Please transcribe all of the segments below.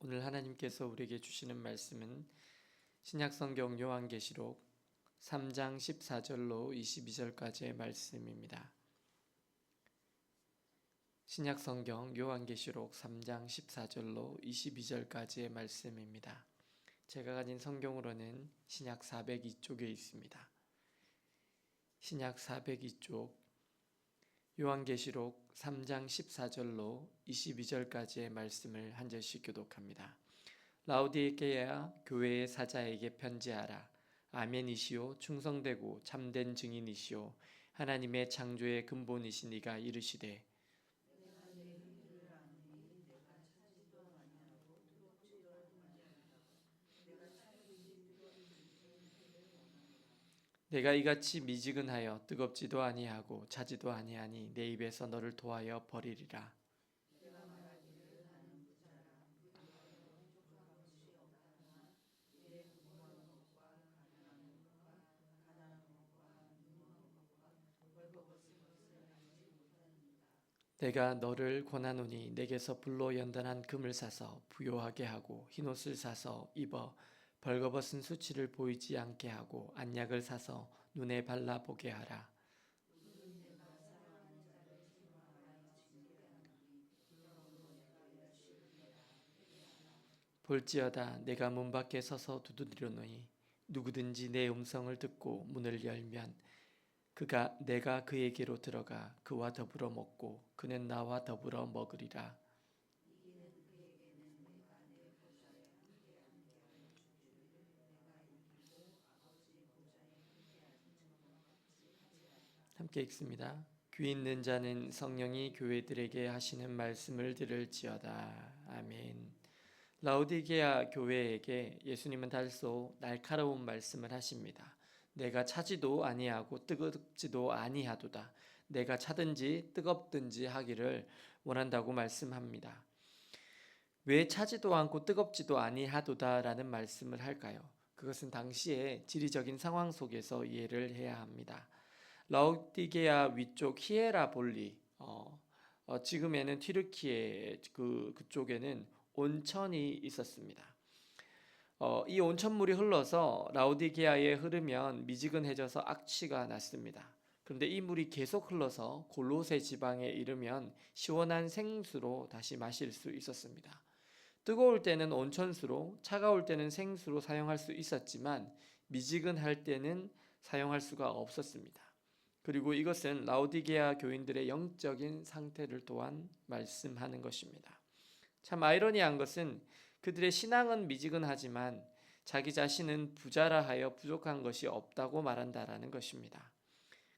오늘 하나님께서 우리에게 주시는 말씀은 신약성경 요한계시록 3장 14절로 22절까지의 말씀입니다. 신약성경 요한계시록 3장 14절로 22절까지의 말씀입니다. 제가 가진 성경으로는 신약 402쪽에 있습니다. 신약 402쪽 요한계시록 3장 14절로 22절까지의 말씀을 한 절씩 교독합니다. 라우디게아 교회의 사자에게 편지하라. 아멘이시오 충성되고 참된 증인이시오 하나님의 창조의 근본이신 이가 이르시되 내가 이같이 미지근하여 뜨겁지도 아니하고 차지도 아니하니 내 입에서 너를 도하여 버리리라. 내가 너를 권하노니 내게서 불로 연단한 금을 사서 부요하게 하고 흰옷을 사서 입어 벌거벗은 수치를 보이지 않게 하고 안약을 사서 눈에 발라 보게 하라. 볼지어다 내가 문 밖에 서서 두드리노니 누구든지 내 음성을 듣고 문을 열면 그가 내가 그에게로 들어가 그와 더불어 먹고 그는 나와 더불어 먹으리라. 함께 읽습니다. 귀 있는 자는 성령이 교회들에게 하시는 말씀을 들을지어다. 아멘. 라우디게아 교회에게 예수님은 달소 날카로운 말씀을 하십니다. 내가 차지도 아니하고 뜨겁지도 아니하도다. 내가 차든지 뜨겁든지 하기를 원한다고 말씀합니다. 왜 차지도 않고 뜨겁지도 아니하도다라는 말씀을 할까요? 그것은 당시의 지리적인 상황 속에서 이해를 해야 합니다. 라우디게아 위쪽 히에라볼리 어, 어, 지금에는 튀르키예 그 그쪽에는 온천이 있었습니다. 어, 이 온천물이 흘러서 라우디게아에 흐르면 미지근해져서 악취가 났습니다. 그런데 이 물이 계속 흘러서 골로새 지방에 이르면 시원한 생수로 다시 마실 수 있었습니다. 뜨거울 때는 온천수로, 차가울 때는 생수로 사용할 수 있었지만 미지근할 때는 사용할 수가 없었습니다. 그리고 이것은 라우디게아 교인들의 영적인 상태를 또한 말씀하는 것입니다. 참 아이러니한 것은 그들의 신앙은 미지근하지만 자기 자신은 부자라 하여 부족한 것이 없다고 말한다라는 것입니다.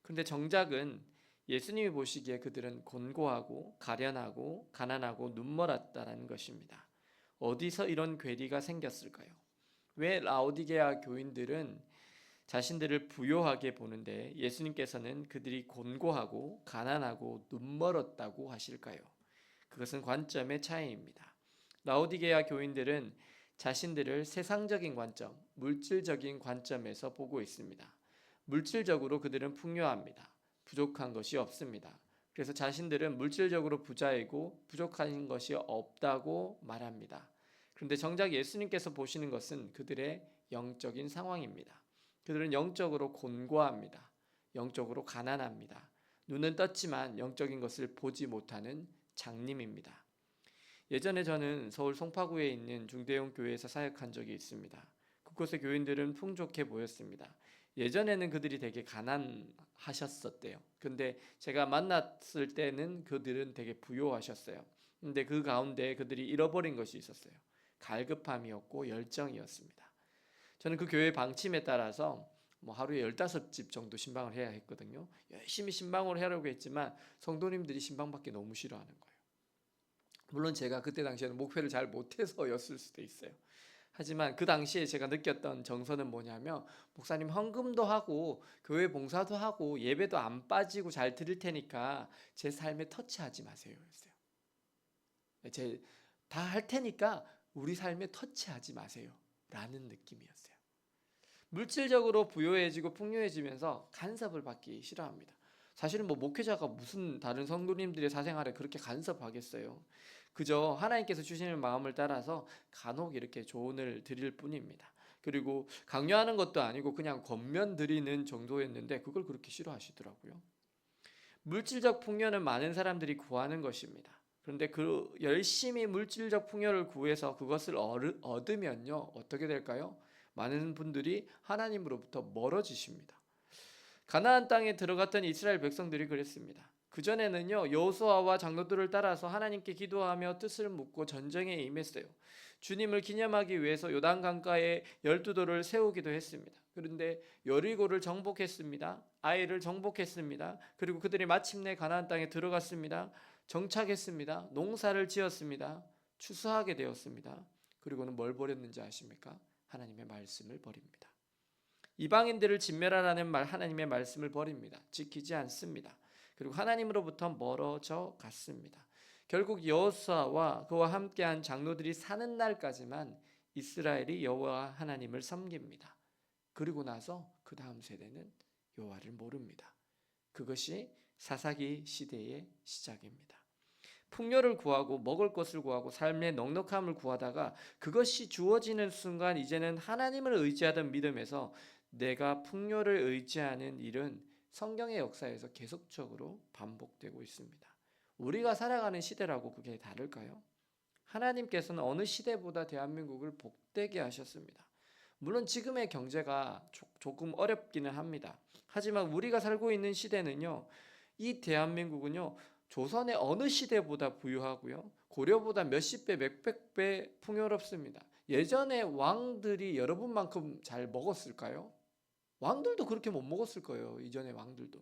그런데 정작은 예수님이 보시기에 그들은 곤고하고 가련하고 가난하고 눈멀었다라는 것입니다. 어디서 이런 괴리가 생겼을까요? 왜 라오디게아 교인들은 자신들을 부요하게 보는데 예수님께서는 그들이 곤고하고 가난하고 눈멀었다고 하실까요? 그것은 관점의 차이입니다. 라오디게아 교인들은 자신들을 세상적인 관점, 물질적인 관점에서 보고 있습니다. 물질적으로 그들은 풍요합니다. 부족한 것이 없습니다. 그래서 자신들은 물질적으로 부자이고 부족한 것이 없다고 말합니다. 그런데 정작 예수님께서 보시는 것은 그들의 영적인 상황입니다. 그들은 영적으로 곤고합니다. 영적으로 가난합니다. 눈은 떴지만 영적인 것을 보지 못하는 장님입니다. 예전에 저는 서울 송파구에 있는 중대형 교회에서 사역한 적이 있습니다. 그곳의 교인들은 풍족해 보였습니다. 예전에는 그들이 되게 가난하셨었대요. 근데 제가 만났을 때는 그들은 되게 부요하셨어요. 근데 그 가운데 그들이 잃어버린 것이 있었어요. 갈급함이었고 열정이었습니다. 저는 그 교회 방침에 따라서 뭐 하루에 15집 정도 신방을 해야 했거든요. 열심히 신방을 하려고 했지만 성도님들이 신방받기 너무 싫어하는 거예요. 물론 제가 그때 당시에는 목표를 잘 못해서였을 수도 있어요. 하지만 그 당시에 제가 느꼈던 정서는 뭐냐면 목사님 헌금도 하고 교회 봉사도 하고 예배도 안 빠지고 잘 드릴 테니까 제 삶에 터치하지 마세요. 제다 할 테니까 우리 삶에 터치하지 마세요. 라는 느낌이었어요. 물질적으로 부유해지고 풍요해지면서 간섭을 받기 싫어합니다. 사실은 뭐 목회자가 무슨 다른 성도님들의 사생활에 그렇게 간섭하겠어요. 그저 하나님께서 주시는 마음을 따라서 간혹 이렇게 조언을 드릴 뿐입니다. 그리고 강요하는 것도 아니고 그냥 겉면 드리는 정도였는데 그걸 그렇게 싫어하시더라고요. 물질적 풍요는 많은 사람들이 구하는 것입니다. 그런데 그 열심히 물질적 풍요를 구해서 그것을 얻으- 얻으면요 어떻게 될까요? 많은 분들이 하나님으로부터 멀어지십니다. 가나안 땅에 들어갔던 이스라엘 백성들이 그랬습니다. 그 전에는요 여호수아와 장로들을 따라서 하나님께 기도하며 뜻을 묻고 전쟁에 임했어요. 주님을 기념하기 위해서 요단 강가에 열두 돌을 세우기도 했습니다. 그런데 여리고를 정복했습니다. 아이를 정복했습니다. 그리고 그들이 마침내 가나안 땅에 들어갔습니다. 정착했습니다. 농사를 지었습니다. 추수하게 되었습니다. 그리고는 뭘 버렸는지 아십니까? 하나님의 말씀을 버립니다. 이방인들을 진멸하라는 말 하나님의 말씀을 버립니다. 지키지 않습니다. 그리고 하나님으로부터 멀어져 갔습니다. 결국 여호수아와 그와 함께한 장로들이 사는 날까지만 이스라엘이 여호와 하나님을 섬깁니다. 그리고 나서 그 다음 세대는 여호와를 모릅니다. 그것이 사사기 시대의 시작입니다. 풍요를 구하고 먹을 것을 구하고 삶의 넉넉함을 구하다가 그것이 주어지는 순간 이제는 하나님을 의지하던 믿음에서 내가 풍요를 의지하는 일은 성경의 역사에서 계속적으로 반복되고 있습니다. 우리가 살아가는 시대라고 그게 다를까요? 하나님께서는 어느 시대보다 대한민국을 복되게 하셨습니다. 물론 지금의 경제가 조, 조금 어렵기는 합니다. 하지만 우리가 살고 있는 시대는요, 이 대한민국은요, 조선의 어느 시대보다 부유하고요, 고려보다 몇십 배, 몇백 배 풍요롭습니다. 예전에 왕들이 여러분만큼 잘 먹었을까요? 왕들도 그렇게 못 먹었을 거예요. 이전의 왕들도.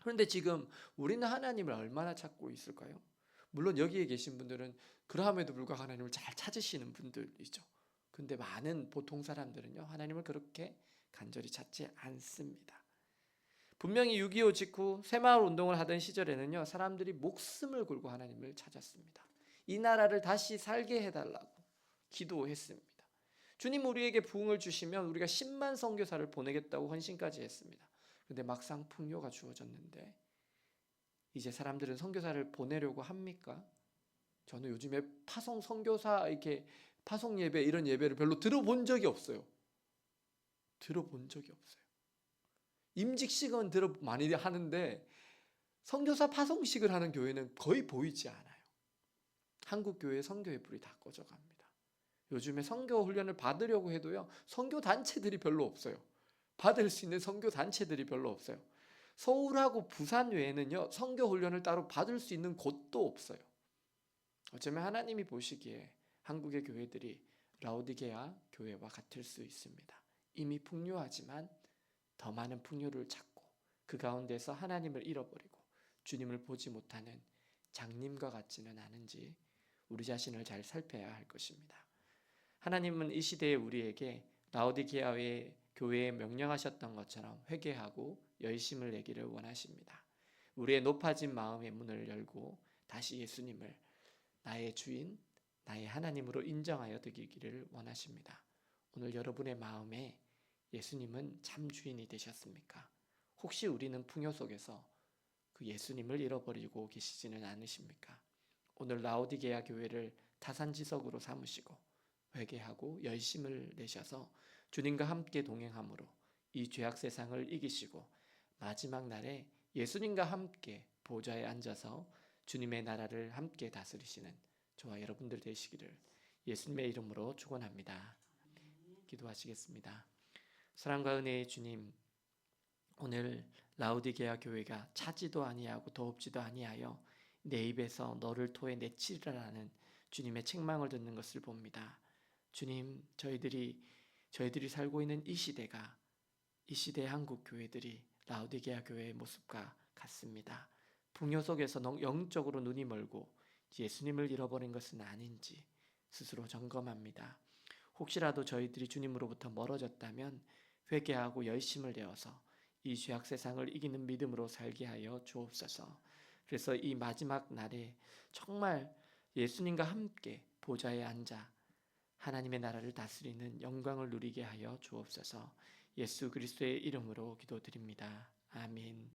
그런데 지금 우리는 하나님을 얼마나 찾고 있을까요? 물론 여기에 계신 분들은 그러함에도 불구하고 하나님을 잘 찾으시는 분들이죠. 근데 많은 보통 사람들은요, 하나님을 그렇게 간절히 찾지 않습니다. 분명히 6.25 직후 새마을 운동을 하던 시절에는요, 사람들이 목숨을 걸고 하나님을 찾았습니다. 이 나라를 다시 살게 해달라고 기도했습니다. 주님 우리에게 부흥을 주시면 우리가 10만 선교사를 보내겠다고 헌신까지 했습니다. 근데 막상 풍요가 주어졌는데 이제 사람들은 선교사를 보내려고 합니까? 저는 요즘에 파송 선교사 이렇게 파송 예배 이런 예배를 별로 들어본 적이 없어요. 들어본 적이 없어요. 임직식은 들어 많이 하는데 선교사 파송식을 하는 교회는 거의 보이지 않아요. 한국 교회 선교의 불이 다 꺼져갑니다. 요즘에 선교 훈련을 받으려고 해도요. 선교 단체들이 별로 없어요. 받을 수 있는 선교 단체들이 별로 없어요. 서울하고 부산 외에는요. 선교 훈련을 따로 받을 수 있는 곳도 없어요. 어쩌면 하나님이 보시기에 한국의 교회들이 라우디게아 교회와 같을 수 있습니다. 이미 풍요하지만 더 많은 풍요를 찾고 그 가운데서 하나님을 잃어버리고 주님을 보지 못하는 장님과 같지는 않은지 우리 자신을 잘 살펴야 할 것입니다. 하나님은 이 시대에 우리에게 라우디게아의 교회에 명령하셨던 것처럼 회개하고 열심을 내기를 원하십니다. 우리의 높아진 마음의 문을 열고 다시 예수님을 나의 주인, 나의 하나님으로 인정하여 드리기를 원하십니다. 오늘 여러분의 마음에 예수님은 참 주인이 되셨습니까? 혹시 우리는 풍요 속에서 그 예수님을 잃어버리고 계시지는 않으십니까? 오늘 라오디게아 교회를 타산지석으로 삼으시고 회개하고 열심을 내셔서 주님과 함께 동행함으로 이 죄악 세상을 이기시고 마지막 날에 예수님과 함께 보좌에 앉아서 주님의 나라를 함께 다스리시는 저와 여러분들 되시기를 예수님의 이름으로 축원합니다. 기도하시겠습니다. 사랑과 은혜의 주님, 오늘 라우디게아 교회가 차지도 아니하고 더웁지도 아니하여 내 입에서 너를 토해 내치리라는 주님의 책망을 듣는 것을 봅니다. 주님, 저희들이 저희들이 살고 있는 이 시대가 이 시대 한국 교회들이 라우디게아 교회의 모습과 같습니다. 풍요 속에서 영적으로 눈이 멀고 예수님을 잃어버린 것은 아닌지 스스로 점검합니다. 혹시라도 저희들이 주님으로부터 멀어졌다면 회개하고 열심을 내어서 이 죄악 세상을 이기는 믿음으로 살게 하여 주옵소서. 그래서 이 마지막 날에 정말 예수님과 함께 보좌에 앉아 하나님의 나라를 다스리는 영광을 누리게 하여 주옵소서. 예수 그리스도의 이름으로 기도드립니다. 아멘.